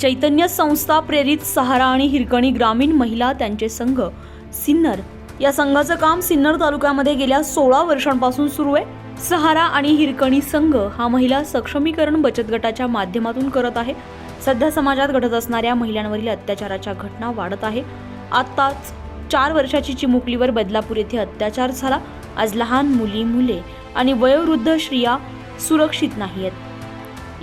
चैतन्य संस्था प्रेरित सहारा आणि हिरकणी ग्रामीण महिला त्यांचे संघ सिन्नर. या संघाचं काम सिन्नर तालुक्यामध्ये गेल्या सोळा वर्षांपासून सुरू आहे. सहारा आणि हिरकणी संघ हा महिला सक्षमीकरण बचत गटाच्या माध्यमातून करत आहे. सध्या समाजात घडत असणाऱ्या महिलांवरील अत्याचाराच्या घटना वाढत आहे. आत्ताच चार वर्षाची चिमुकलीवर बदलापूर येथे अत्याचार झाला. आज लहान मुली मुले आणि वयोवृद्ध स्त्रिया सुरक्षित नाही आहेत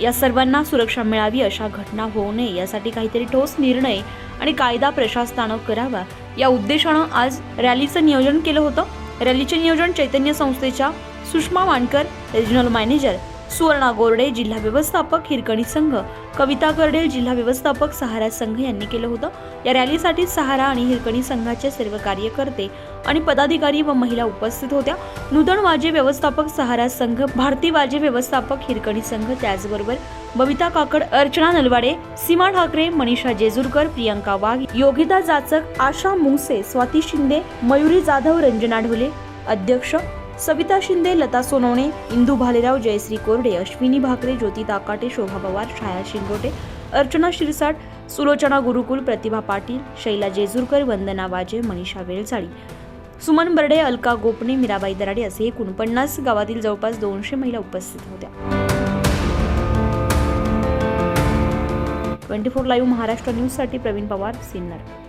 या सर्वांना सुरक्षा मिळावी अशा घटना होऊ नये यासाठी काहीतरी ठोस निर्णय आणि कायदा प्रशासनानं करावा. या उद्देशानं आज रॅलीचं नियोजन केलं होतं. रॅलीचे नियोजन चैतन्य संस्थेच्या सुषमा वानकर रिजनल मॅनेजर सुवर्णा गोरडे जिल्हा व्यवस्थापक हिरकणी संघ कविता कर्डेल जिल्हा व्यवस्थापक सहारा संघ यांनी केलं होतं. या रॅलीसाठी सहारा आणि हिरकणी संघाचे सर्व कार्यकर्ते आणि पदाधिकारी व महिला उपस्थित होत्या. नूतन वाजे व्यवस्थापक सहारा संघ भारती वाजे व्यवस्थापक हिरकणी संघ त्याचबरोबर बबिता काकड अर्चना नलवाडे सीमा ठाकरे मनीषा जेजुरकर प्रियंका वाघ योगिता जाचक आशा मुंगसे स्वाती शिंदे मयुरी जाधव रंजना ढोले अध्यक्ष सविता शिंदे लता सोनवणे इंदू भालेराव जयश्री कोरडे अश्विनी भाकरे ज्योती ताकाटे शोभा पवार छाया शिंगोटे अर्चना शिरसाट सुलोचना गुरुकुल प्रतिभा पाटील शैला जेजूरकर वंदना वाजे मनीषा वेळचाळी सुमन बर्डे अलका गोपणे मीराबाई दराडे असे एकूण पन्नास गावातील जवळपास दोनशे महिला उपस्थित होत्या. ट्वेंटी फोर लाईव्ह महाराष्ट्र न्यूजसाठी प्रवीण पवार सिन्नर.